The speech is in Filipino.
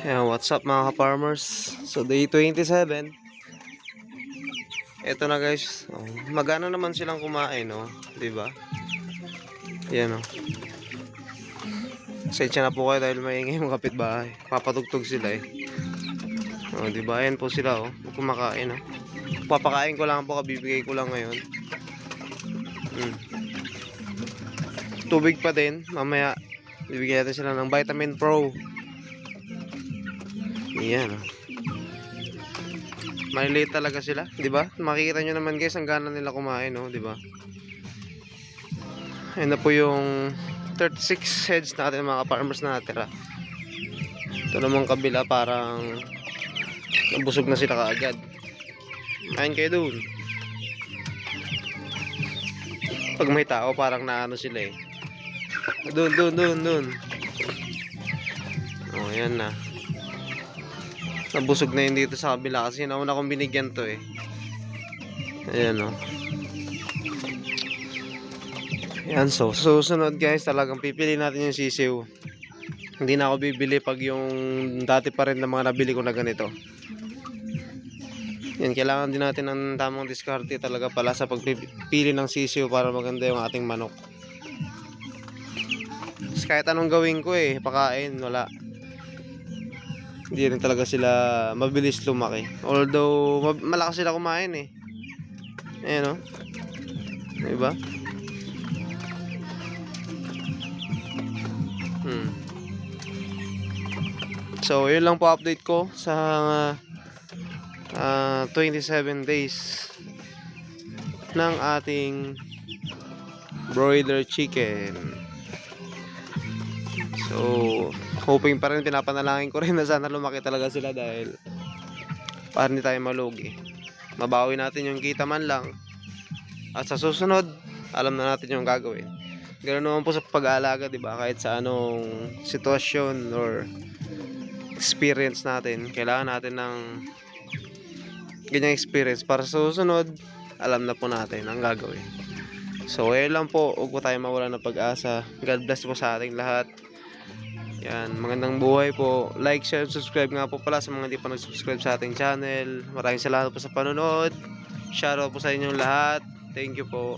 Ayan, what's up mga ka-farmers? So, day 27. Ito na guys. Oh, magana naman silang kumain, no? Ba? Yan, oh. Sensya na po kayo dahil maingay yung kapitbahay. Papatugtog sila eh. Oh, ba? Ayan po sila, oh. Kumakain, oh. Papakain ko lang po, kabibigay ko lang ngayon. Hmm. Tubig pa din. Mamaya, bibigyan natin sila ng Vitamin Pro. Yan. oh. Maliliit talaga sila, 'di ba? Makikita nyo naman guys ang gana nila kumain, no, 'di ba? Ayun na po yung 36 heads natin mga farmers na natira. Ito namang kabila parang nabusog na sila kaagad. Kain kayo dun. Pag may tao parang naano sila eh. Dun, dun, dun, dun. Oh, yan na. Nabusog na yun dito sa kabila kasi nauna kong binigyan to eh. Ayan o. Ayan so. Susunod guys talagang pipili natin yung sisiw. Hindi na ako bibili pag yung dati pa rin na mga nabili ko na ganito. Yan, kailangan din natin ng tamang diskarte talaga pala sa pagpipili ng sisiw para maganda yung ating manok. Tapos kahit anong gawin ko eh, pakain, wala hindi rin talaga sila mabilis lumaki. Although, malakas sila kumain eh. Ayan o. Diba? Hmm. So, yun lang po update ko sa ah, 27 days ng ating broiler chicken. So, hoping pa rin, pinapanalangin ko rin na sana lumaki talaga sila dahil para hindi tayo malugi. Mabawi natin yung kita man lang. At sa susunod, alam na natin yung gagawin. Ganoon naman po sa pag-aalaga, di ba? Kahit sa anong sitwasyon or experience natin, kailangan natin ng ganyang experience para sa susunod, alam na po natin ang gagawin. So, ayun lang po. Huwag po tayo mawala ng pag-asa. God bless po sa ating lahat. Yan, magandang buhay po. Like, share, subscribe nga po pala sa mga hindi pa nag-subscribe sa ating channel. Maraming salamat po sa panonood. Shoutout po sa inyong lahat. Thank you po.